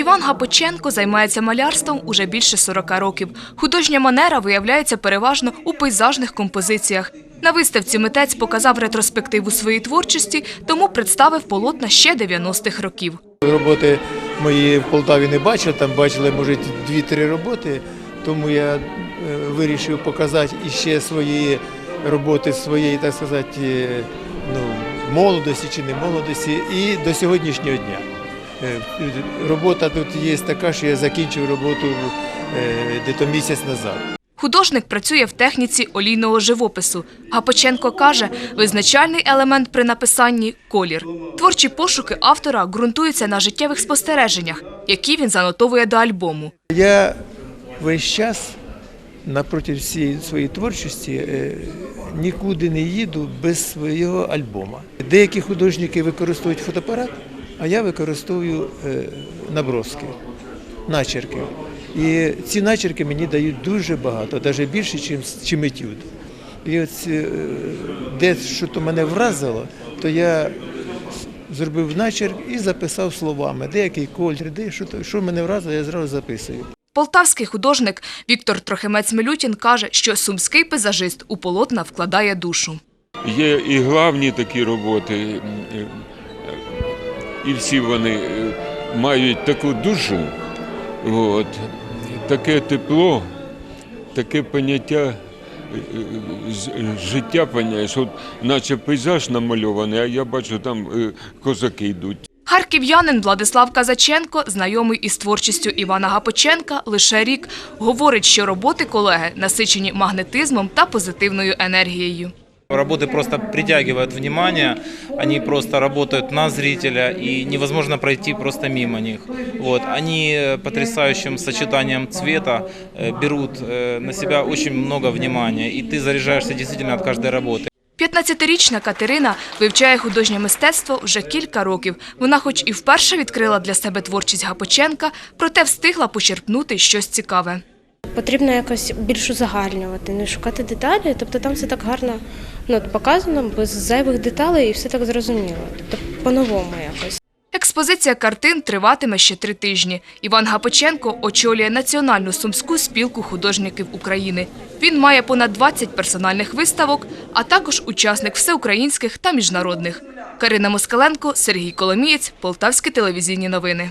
Іван Гапоченко займається малярством уже більше 40 років. Художня манера виявляється переважно у пейзажних композиціях. На виставці митець показав ретроспективу своєї творчості, тому представив полотна ще 90-х років. Роботи мої в Полтаві не бачили, там бачили, може, дві-три роботи, тому я е, вирішив показати іще свої роботи своєї, так сказати, е, ну, молодості чи не молодості, і до сьогоднішнього дня. Е, Робота тут є така, що я закінчив роботу е, десь місяць назад. Художник працює в техніці олійного живопису. Гапоченко каже, визначальний елемент при написанні – колір. Творчі пошуки автора ґрунтуються на життєвих спостереженнях, які він занотовує до альбому. Я весь час напроти всієї своєї творчості е, нікуди не їду без свого альбома. Деякі художники використовують фотоапарат, а я використовую е, наброски, начерки. І ці начерки мені дають дуже багато, навіть більше, ніж чим етюд. І от е, де що то мене вразило, то я зробив начерк і записав словами, деякий колір, де що, то- що мене вразило, я зразу записую. Полтавський художник Віктор Трохимець-Милютін каже, що сумський пейзажист у полотна вкладає душу. Є і главні такі роботи, і всі вони е, мають таку душу, от, таке тепло, таке поняття е, е, життя, поняєш, от, наче пейзаж намальований, а я бачу, там козаки йдуть. Харків'янин Владислав Казаченко, знайомий із творчістю Івана Гапоченка, лише рік, говорить, що роботи колеги насичені магнетизмом та позитивною енергією. Работы просто притягивают внимание, они просто работают на зрителя, и невозможно пройти просто мимо них. Вот. Они э, потрясающим сочетанием цвета э, берут э, на себя очень много внимания, и ты заряжаешься действительно от каждой работы. 15-річна Катерина вивчає художнє мистецтво вже кілька років. Вона хоч і вперше відкрила для себе творчість Гапоченка, проте встигла почерпнути щось цікаве. Потрібно якось більш узагальнювати, не шукати деталі. Тобто там все так гарно ну, показано, без зайвих деталей і все так зрозуміло. Тобто по-новому якось. Експозиція картин триватиме ще три тижні. Іван Гапоченко очолює Національну сумську спілку художників України. Він має понад 20 персональних виставок, а також учасник всеукраїнських та міжнародних. Карина Москаленко, Сергій Коломієць, Полтавські телевізійні новини.